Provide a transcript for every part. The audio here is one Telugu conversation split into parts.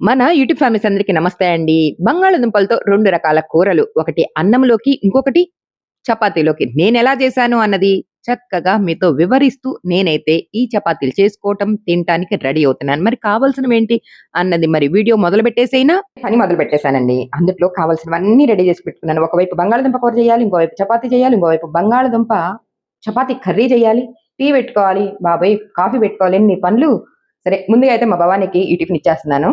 మన యూట్యూబ్ ఫ్యామిలీస్ అందరికీ నమస్తే అండి. బంగాళదుంపలతో రెండు రకాల కూరలు. ఒకటి అన్నంలోకి ఇంకొకటి చపాతీలోకి. నేను ఎలా చేశాను అన్నది చక్కగా మీతో వివరిస్తూ నేనైతే ఈ చపాతీలు చేసుకోవటం తినటానికి రెడీ అవుతున్నాను. మరి కావాల్సినవి ఏంటి అన్నది మరి వీడియో మొదలు పెట్టేసైనా పని మొదలు పెట్టేశానండి. అందులో కావాల్సినవన్నీ రెడీ చేసి పెట్టుకున్నాను. ఒకవైపు బంగాళదుంప కూర చేయాలి ఇంకోవైపు చపాతీ చేయాలి ఇంకోవైపు బంగాళదుంప చపాతీ కర్రీ చేయాలి టీ పెట్టుకోవాలి బాబాయ్ కాఫీ పెట్టుకోవాలి అన్ని పనులు. సరే ముందుగా అయితే మా భవానికి ఈ టిఫిన్ ఇచ్చేస్తున్నాను.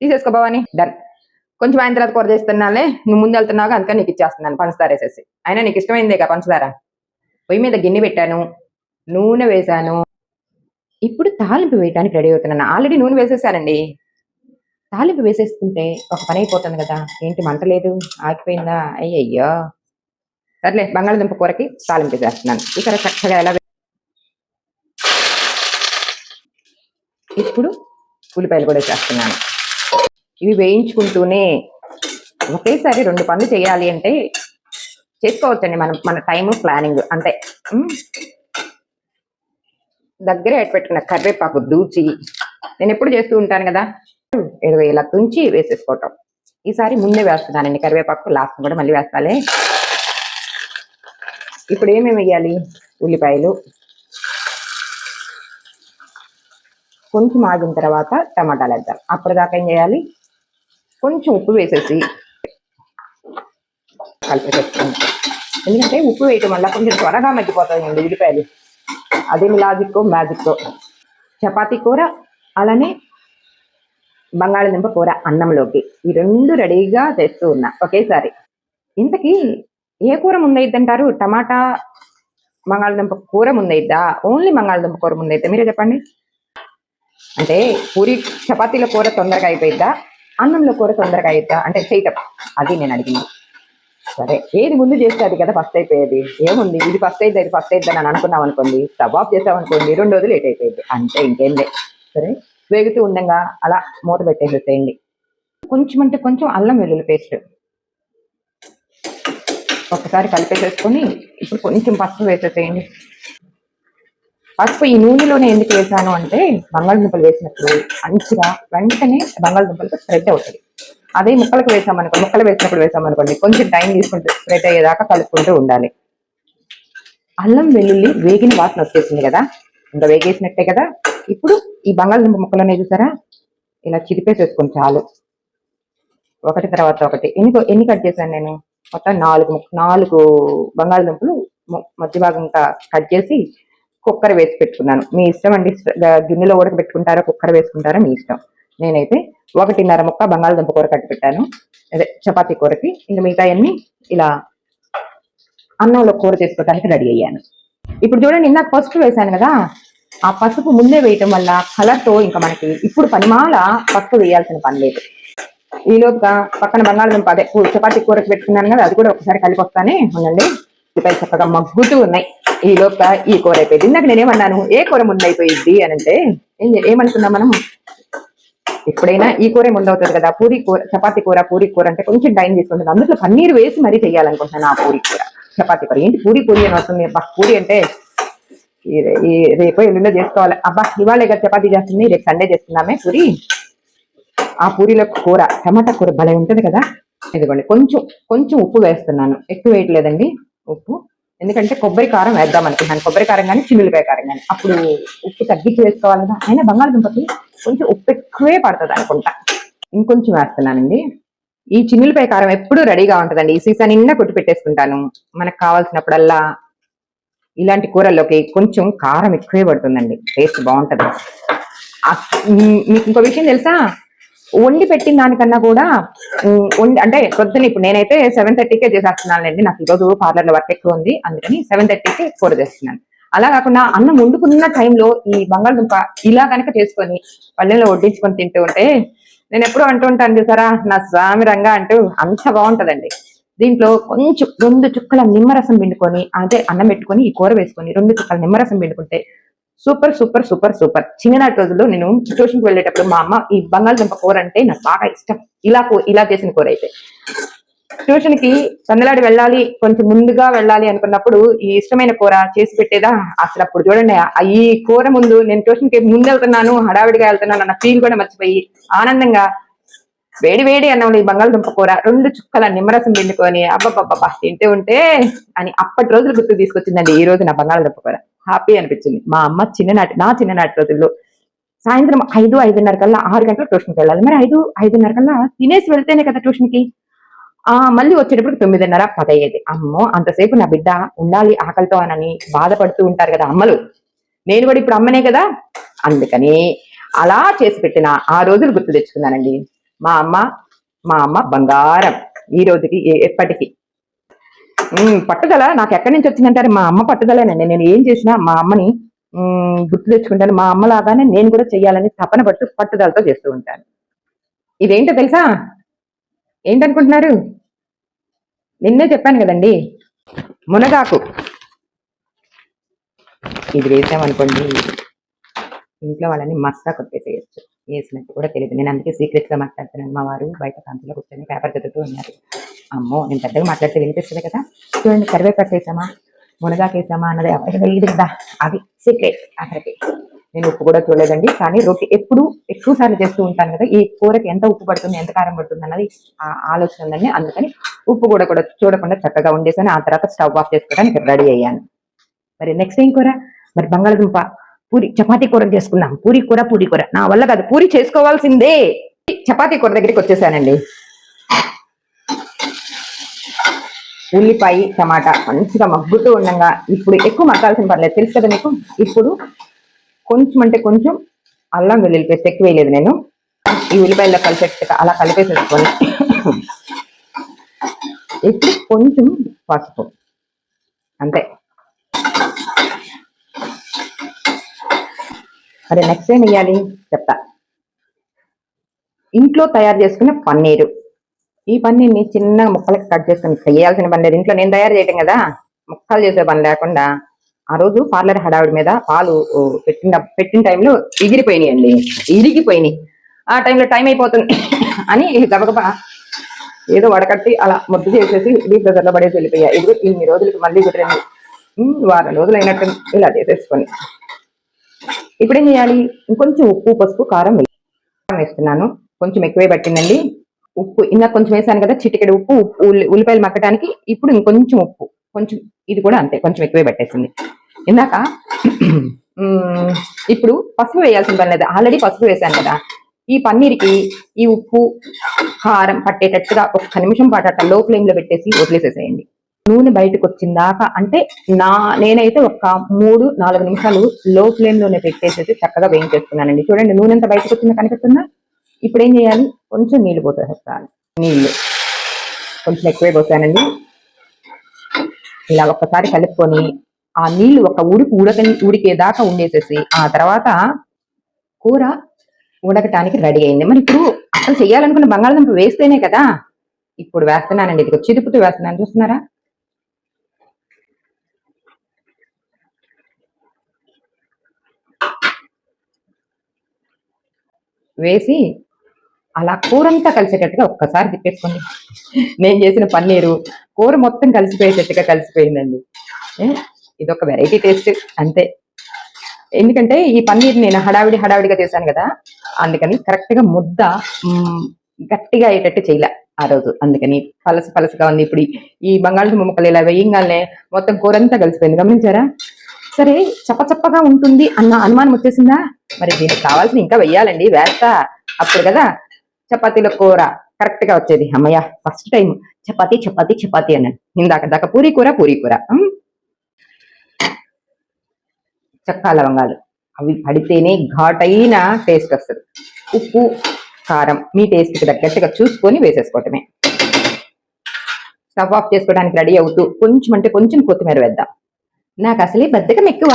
తీసేసుకో భవాని. డన్ కొంచెం ఆయన తర్వాత కూర చేస్తున్నాలే. నువ్వు ముందు వెళ్తున్నావు అందుకని నీకు ఇచ్చేస్తున్నాను. పంచదార వేసేసి. అయినా నీకు ఇష్టమైందే కదా పంచదార పొయ్యి మీద గిన్నె పెట్టాను. నూనె వేశాను. ఇప్పుడు తాలింపు వేయడానికి రెడీ అవుతున్నాను. ఆల్రెడీ నూనె వేసేసానండి. తాలింపు వేసేసుకుంటే ఒక పని అయిపోతుంది కదా. ఏంటి మంట లేదు? ఆగిపోయిందా? అయ్యయ్యో. సర్లే బంగాళదుంప కూరకి తాలింపు వేసేస్తున్నాను. ఇక్కడ చక్కగా ఎలా ఇప్పుడు ఉల్లిపాయలు కూడా వేసేస్తున్నాను. ఇవి వేయించుకుంటూనే ఒకేసారి రెండు పనులు చేయాలి అంటే చేసుకోవచ్చండి మనం మన టైం ప్లానింగ్ అంతే దగ్గరే పెట్టుకున్న కరివేపాకు దూచి నేను ఎప్పుడు చేస్తూ ఉంటాను కదా. ఏదో ఇలా తుంచి వేసేసుకోవటం. ఈసారి ముందే వేస్తున్నానండి కరివేపాకు లాస్ట్ కూడా మళ్ళీ వేస్తాలే. ఇప్పుడు ఏమేమి వేయాలి? ఉల్లిపాయలు. కొంచెం ఆగిన తర్వాత టమాటాలు వేద్దాం. అప్పటిదాకా ఏం చేయాలి? కొంచెం ఉప్పు వేసేసి కలిపేసేసుకుంటాం ఎందుకంటే ఉప్పు వేయటం వల్ల కొంచెం త్వరగా మగ్గిపోతాయండి ఉల్లిపాయలు. అదేమి లాజిక్ మ్యాజిక్ చపాతీ కూర అలానే బంగాళదుంప కూర అన్నంలోకి. ఈ రెండు రెడీగా చేస్తూ ఉన్నా. ఒకేసారి. ఇంతకీ ఏ కూర ముందైద్దంటారు టమాటా బంగాళదుంప కూర ముందైద్దా ఓన్లీ బంగాళదుంప కూర ముందైద్దా మీరే చెప్పండి. అంటే పూరి చపాతీల కూర తొందరగా అయిపోయిద్దా? అన్నంలో కూర తొందరగా అయిద్దా? అంటే చేయటం అది నేను అడిగింది. సరే ఏది ముందు చేస్తే అది కదా ఫస్ట్ అయిపోయేది. ఏముంది? ఇది ఫస్ట్ అయితే ఇది ఫస్ట్ అయితే అని అనుకున్నాం అనుకోండి స్టవ్ ఆఫ్ చేసాం అనుకోండి రెండు రోజులు లేట్ అయిపోయింది. అంటే ఇంకేం లేదు సరే వేగుతూ ఉండగా అలా మూత పెట్టేసేసేయండి. కొంచెం అంటే కొంచెం అల్లం వెల్లుల్లి పేస్ట్. ఒకసారి కలిపేసేసుకొని ఇప్పుడు కొంచెం పసుపు వేసేసేయండి. పసుపు ఈ నూనెలోనే ఎందుకు వేసాను అంటే బంగాళదుంపలు వేసినప్పుడు మంచిగా వెంటనే బంగాళదుంపలకు స్ప్రెడ్ అవుతుంది. అదే ముక్కలకు వేసామనుకో ముక్కలు వేసినప్పుడు వేసామనుకోండి కొంచెం టైం తీసుకుంటూ స్ప్రెడ్ అయ్యేదాకా కలుపుకుంటూ ఉండాలి. అల్లం వెల్లుల్లి వేగిన వాసన వచ్చేసింది కదా ఇంకా వేగేసినట్టే కదా. ఇప్పుడు ఈ బంగాళదుంప ముక్కలోనే చూసారా? ఇలా చిరిపేసేసుకొని చాలు. ఒకటి తర్వాత ఒకటి. ఎన్ని ఎన్ని కట్ చేశాను నేను? మొత్తం నాలుగు ముక్క- నాలుగు బంగాళదుంపలు మధ్య భాగంగా కట్ చేసి కుక్కర్ వేసి పెట్టుకున్నాను. మీ ఇష్టం అండి. గిన్నెలో ఉడక పెట్టుకుంటారా కుక్కర్ వేసుకుంటారా మీ ఇష్టం. నేనైతే ఒకటిన్నర ముక్క బంగాళదుంప కూర కట్టి పెట్టాను. అదే చపాతీ కూరకి. ఇంకా మిగతా అన్ని ఇలా అన్నంలో కూర చేసుకోవడానికి రెడీ అయ్యాను. ఇప్పుడు చూడండి ఇందాక పసుపు వేశాను కదా. ఆ పసుపు ముందే వేయటం వల్ల కలర్తో ఇంకా మనకి ఇప్పుడు పనిమాల పసుపు వేయాల్సిన పని లేదు. ఈ పక్కన బంగాళదుంప అదే చపాతీ కూరకి పెట్టుకున్నాను కదా అది కూడా ఒకసారి కలిపి వస్తానే ఉండండి. ఇప్పుడు చక్కగా మగ్గుతూ ఉన్నాయి. ఈ లోపుగా ఈ కూర అయిపోయింది. ఇందాక నేనేమన్నాను ఏ కూర ముందు అయిపోయింది అని అంటే ఏం ఏమనుకున్నాం మనం? ఎప్పుడైనా ఈ కూర ముందవుతుంది కదా పూరి కూర చపాతీ కూర పూరి కూర అంటే కొంచెం టైం తీసుకుంటుంది. అందులో పన్నీర్ వేసి మరీ చేయాలనుకుంటున్నాను ఆ పూరి కూర. చపాతీ కూర. ఏంటి పూరి పూరి అని వస్తుంది? అబ్బా పూరి అంటే ఈ రే- రేపు ఎల్లుండో చేసుకోవాలి. అబ్బా ఇవాళ కదా చపాతీ చేస్తుంది రేపు సండే చేస్తున్నామే పూరి. ఆ పూరిలో కూర టమాటా కూర భలే ఉంటుంది కదా? ఇదిగోండి కొంచెం కొంచెం ఉప్పు వేస్తున్నాను. ఎక్కువ వేయట్లేదండి. ఉప్పు. ఎందుకంటే కొబ్బరి కారం వేద్దాం అనుకుంటున్నాను. కొబ్బరి కారం కానీ చిల్లులకాయ కారం కానీ అప్పుడు ఉప్పు తగ్గించి వేసుకోవాలి కదా. అయినా బంగాళదుంపకి కొంచెం ఉప్పు ఎక్కువే పడుతుంది అనుకుంటా. ఇంకొంచెం వేస్తున్నానండి. ఈ చిన్నులపాయ కారం ఎప్పుడూ రెడీగా ఉంటుందండి. ఈ సీసా నిన్న కొట్టి పెట్టేసుకుంటాను. మనకు కావాల్సినప్పుడల్లా ఇలాంటి కూరల్లోకి కొంచెం కారం ఎక్కువే పడుతుందండి. టేస్ట్ బాగుంటది. మీకు ఇంకో విషయం తెలుసా? వండి పెట్టిన దానికన్నా కూడా వండి అంటే పొద్దున ఇప్పుడు నేనైతే సెవెన్ థర్టీకే చేసేస్తున్నానండి నాకు ఈరోజు పార్లర్లో వర్క్ ఎక్కువ ఉంది. అందుకని సెవెన్ థర్టీకే కూర చేస్తున్నాను. అలా కాకుండా అన్నం వండుకున్న టైంలో ఈ బంగాళదుంప ఇలా కనుక చేసుకొని పల్లెల్లో వడ్డించుకొని తింటూ ఉంటే నేను ఎప్పుడూ అంటూ ఉంటాను చూసారా? నా స్వామి రంగా అంటూ అంత బాగుంటదండి. దీంట్లో కొంచెం రెండు చుక్కల నిమ్మరసం పిండుకొని అదే అన్నం పెట్టుకొని ఈ కూర వేసుకొని రెండు చుక్కల నిమ్మరసం పిండుకుంటే సూపర్ సూపర్ సూపర్ సూపర్. చిన్ననాటి రోజుల్లో నేను ట్యూషన్కి వెళ్ళేటప్పుడు మా అమ్మ ఈ బంగాళదుంప కూర అంటే నాకు బాగా ఇష్టం. ఇలా కూ- ఇలా చేసిన కూర అయితే. ట్యూషన్కి సందలాడి వెళ్ళాలి కొంచెం ముందుగా వెళ్ళాలి అనుకున్నప్పుడు ఈ ఇష్టమైన కూర చేసి పెట్టేదా? అసలు అప్పుడు చూడండి ఈ కూర ముందు నేను ట్యూషన్కి ముందు వెళ్తున్నాను హడావిడిగా వెళ్తున్నాను అన్న ఫీల్ కూడా మర్చిపోయి ఆనందంగా వేడి వేడి అన్నంలో ఈ బంగాళదుంప కూర రెండు చుక్కల నిమ్మరసం పిండుకొని అబ్బబ్బబ్బబ్బా తింటూ ఉంటే అని అప్పటి రోజులు గుర్తు తీసుకొచ్చిందండి ఈ రోజు నా బంగాళదుంప కూర. హ్యాపీ అనిపించింది. మా అమ్మ చిన్ననాటి నా చిన్ననాటి రోజుల్లో సాయంత్రం ఐదు ఐదున్నర కల్లా ఆరు గంటలకు ట్యూషన్కి వెళ్ళాలి. మరి ఐదు ఐదున్నర కల్లా తినేసి వెళ్తేనే కదా ట్యూషన్కి ఆ మళ్ళీ వచ్చేటప్పుడు తొమ్మిదిన్నర పదయ్యేది. అమ్మో అంతసేపు నా బిడ్డ ఉండాలి ఆకలితో అనని బాధపడుతూ ఉంటారు కదా అమ్మలు. నేను కూడా ఇప్పుడు అమ్మనే కదా? అందుకని అలా చేసి పెట్టిన ఆ రోజులు గుర్తు తెచ్చుకున్నానండి. మా అమ్మ మా అమ్మ బంగారం. ఈ రోజుకి ఎప్పటికీ. పట్టుదల? నాకు ఎక్కడి నుంచి వచ్చిందంటే మా అమ్మ పట్టుదలనండి నేను ఏం చేసినా మా అమ్మని గుర్తు తెచ్చుకుంటాను. మా అమ్మ లాగానే నేను కూడా చెయ్యాలని తపన పట్టు పట్టుదలతో చేస్తూ ఉంటాను. ఇదేంటో తెలుసా? ఏంటనుకుంటున్నారు? నిన్నే చెప్పాను కదండి. మునగాకు. ఇది వేసామనుకోండి ఇంట్లో వాళ్ళని మస్తా కొట్టేసేయచ్చు. వేసినట్టు కూడా తెలియదు. నేను అందుకే సీక్రెట్గా మాట్లాడుతున్నాను. మా వారు బయట కాంతిలో కూర్చొని పేపర్ చదువుతూ ఉన్నారు. అమ్మో నేను పెద్దగా మాట్లాడితే వినిపిస్తుంది కదా? చూడండి కరివేపాకు వేసామా? మునగాకేసామా అన్నది ఎవరికి కదా? అది సీక్రెట్ అక్కడికి. నేను ఉప్పు కూడా చూడలేదండి కానీ రొట్టె ఎప్పుడు ఎక్కువ సార్లు చేస్తూ ఉంటాను కదా ఈ కూరకి ఎంత ఉప్పు పడుతుంది ఎంత కారం పడుతుంది అన్నది ఆలోచన ఉందండి. అందుకని ఉప్పు కూడా కూడా చూడకుండా చక్కగా ఉండేసాను ఆ తర్వాత స్టవ్ ఆఫ్ చేసుకోవడానికి రెడీ అయ్యాను. మరి నెక్స్ట్ ఏం కూర? మరి బంగాళదుంప. పూరి చపాతీ కూర చేసుకుందాం. పూరి కూర పూరి కూర. నా వల్ల కాదు పూరి చేసుకోవాల్సిందే. చపాతీ కూర దగ్గరికి వచ్చేసానండి. ఉల్లిపాయ టమాటా మంచిగా మగ్గుతూ ఉండగా. ఇప్పుడు ఎక్కువ మగ్గాల్సిన పర్లేదు. తెలుసు కదా మీకు? ఇప్పుడు కొంచెం అంటే కొంచెం అల్లం వెల్లుల్లి పేస్ట్ ఎక్కువ వేయలేదు నేను. ఈ ఉల్లిపాయల్లో కలిసేట్టుగా అలా కలిపేసేసుకొని ఇప్పుడు కొంచెం పసుపు. అంతే. అరే నెక్స్ట్ ఏం వేయాలి చెప్తా. ఇంట్లో తయారు చేసుకున్న పన్నీరు. ఈ పన్నీర్ని చిన్న ముక్కలకి కట్ చేసుకుని చేయాల్సిన పని లేదు. ఇంట్లో నేను తయారు చేయటం కదా. ముక్కలు చేసే పని లేకుండా ఆ రోజు పార్లర్ హడావిడి మీద పాలు పెట్టిన పెట్టిన టైంలో అండి ఇరిగిపోయినాయి. ఆ టైంలో టైం అయిపోతుంది అని గబగబా ఏదో వడకట్టి అలా ముద్దు చేసేసి డీప్ ఫ్రీజర్ పడేసి వెళ్ళిపోయా. ఇది ఇన్ని రోజులకి మళ్ళీ కుదిరింది. వారం రోజులు అయినట్టు ఇలా చేసేసుకొని. ఇప్పుడు ఏం చేయాలి. ఇంకొంచెం ఉప్పు పసుపు కారం కారం వేస్తున్నాను. కొంచెం ఎక్కువే పట్టిందండి. ఉప్పు ఇందాక కొంచెం వేసాను కదా చిటికెడు ఉప్పు ఉప్పు ఉల్లిపాయలు మక్కడానికి ఇప్పుడు ఇంకొంచెం ఉప్పు. కొంచెం ఇది కూడా అంతే కొంచెం ఎక్కువే పట్టేసింది. ఇందాక ఇప్పుడు పసుపు వేయాల్సిన పని లేదు. ఆల్రెడీ పసుపు వేసాను కదా. ఈ పన్నీర్కి ఈ ఉప్పు కారం పట్టేటట్టుగా ఒక్క నిమిషం పాటు అట్లా లో ఫ్లేమ్లో పెట్టేసి వదిలేసేసేయండి. నూనె బయటకు వచ్చిందాక అంటే నా నేనైతే ఒక మూడు నాలుగు నిమిషాలు లో ఫ్లేమ్లోనే పెట్టేసి చక్కగా వేయించేస్తున్నానండి చూడండి నూనె ఎంత బయటకు వచ్చిందో కనిపిస్తుందా? ఇప్పుడు ఏం చేయాలి? కొంచెం నీళ్ళు పోసేస్తాను నీళ్ళు కొంచెం ఎక్కువే పోసానండి. ఇలా ఒక్కసారి కలుపుకొని ఆ నీళ్ళు ఒక ఉడికి ఉడక ఉడికేదాకా ఉండేసేసి ఆ తర్వాత కూర ఉడకటానికి రెడీ అయింది. మరి ఇప్పుడు అసలు చేయాలనుకున్న బంగాళదుంప వేస్తేనే కదా. ఇప్పుడు వేస్తున్నానండి. ఇది చిరుపుతూ వేస్తున్నాను. చూస్తున్నారా? వేసి అలా కూరంతా కలిసేటట్టుగా ఒక్కసారి తిప్పేసుకోండి. నేను చేసిన పన్నీరు కూర మొత్తం కలిసిపోయేటట్టుగా కలిసిపోయిందండి. ఏ, ఇదొక వెరైటీ టేస్ట్ అంతే. ఎందుకంటే ఈ పన్నీర్ నేను హడావిడి హడావిడిగా చేశాను కదా అందుకని కరెక్ట్గా ముద్ద గట్టిగా అయ్యేటట్టు చేయలే ఆ రోజు. అందుకని పలస పలసగా ఉంది ఇప్పుడు ఈ- ఈ బంగాళదుంప ముక్కలు ఇలా వేయంగానే మొత్తం కూర అంతా కలిసిపోయింది. గమనించారా? సరే చప్పచప్పగా ఉంటుంది అన్న అనుమానం వచ్చేసిందా? మరి దీనికి కావాల్సిన ఇంకా వెయ్యాలండి వేస్తా. అప్పుడు కదా చపాతీల కూర కరెక్ట్గా వచ్చేది. అమ్మయ్య ఫస్ట్ టైం చపాతీ చపాతీ చపాతీ అన్నాడు. ఇందాక దాకా పూరి కూర పూరి కూర. చక్కా లవంగాలు. అవి పడితేనే ఘాటైన టేస్ట్ వస్తుంది. ఉప్పు కారం మీ టేస్ట్కి తగ్గట్టుగా చూసుకొని వేసేసుకోవటమే. స్టవ్ ఆఫ్ చేసుకోవడానికి రెడీ అవుతూ కొంచెం అంటే కొంచెం కొత్తిమీర వేద్దాం. నాకు అసలే బద్దకం ఎక్కువ.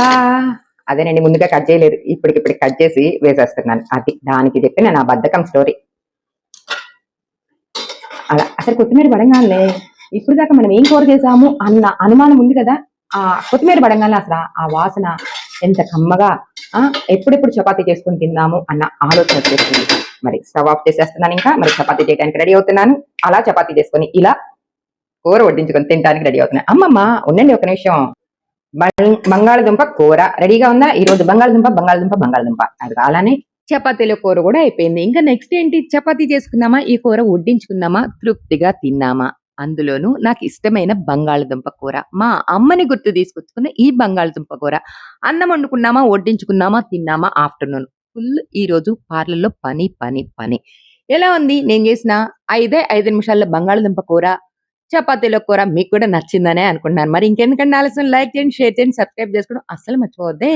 అదేనండి ముందుగా కట్ చేయలేదు. ఇప్పటికిప్పుడు కట్ చేసి వేసేస్తున్నాను. అది దానికి చెప్పిన నా బద్దకం స్టోరీ అలా అసలు కొత్తిమీర పడంగానే ఇప్పుడు దాకా మనం ఏం కూర చేసాము అన్న అనుమానం ఉంది కదా? ఆ కొత్తిమీర పడంగానే అసలు ఆ- వాసన ఎంత కమ్మగా ఆ ఎప్పుడెప్పుడు చపాతీ చేసుకుని తిందాము అన్న ఆలోచన వచ్చేస్తుంది. మరి స్టవ్ ఆఫ్ చేసేస్తున్నాను ఇంకా. మరి చపాతీ చేయడానికి రెడీ అవుతున్నాను. అలా చపాతీ చేసుకొని ఇలా కూర వడ్డించుకొని తినడానికి రెడీ అవుతున్నాను. అమ్మమ్మ ఉండండి ఒక నిమిషం. బంగాళదుంప కూర రెడీగా ఉందా? ఈ రోజు బంగాళదుంప బంగాళదుంప బంగాళదుంప. అది అలానే చపాతీల కూర కూడా అయిపోయింది. ఇంకా నెక్స్ట్ ఏంటి? చపాతీ చేసుకున్నామా ఈ కూర వడ్డించుకున్నామా తృప్తిగా తిన్నామా? అందులోనూ నాకు ఇష్టమైన బంగాళదుంప కూర. మా అమ్మని గుర్తు తీసుకొచ్చుకున్న ఈ బంగాళదుంప కూర. అన్నం వండుకున్నామా? వడ్డించుకున్నామా? తిన్నామా? ఆఫ్టర్నూన్. ఫుల్ ఈ రోజు పార్లర్లో పని పని పని. ఎలా ఉంది? నేను చేసిన ఐదే ఐదు నిమిషాల్లో బంగాళదుంప కూర. చపాతీలో కూర మీకు కూడా నచ్చిందనే అనుకుంటున్నాను. మరి ఇంకెందుకంటే ఆలస్యం? లైక్ చేయండి షేర్ చేయండి సబ్స్క్రైబ్ చేసుకోవడం అస్సలు మర్చిపోవద్దే.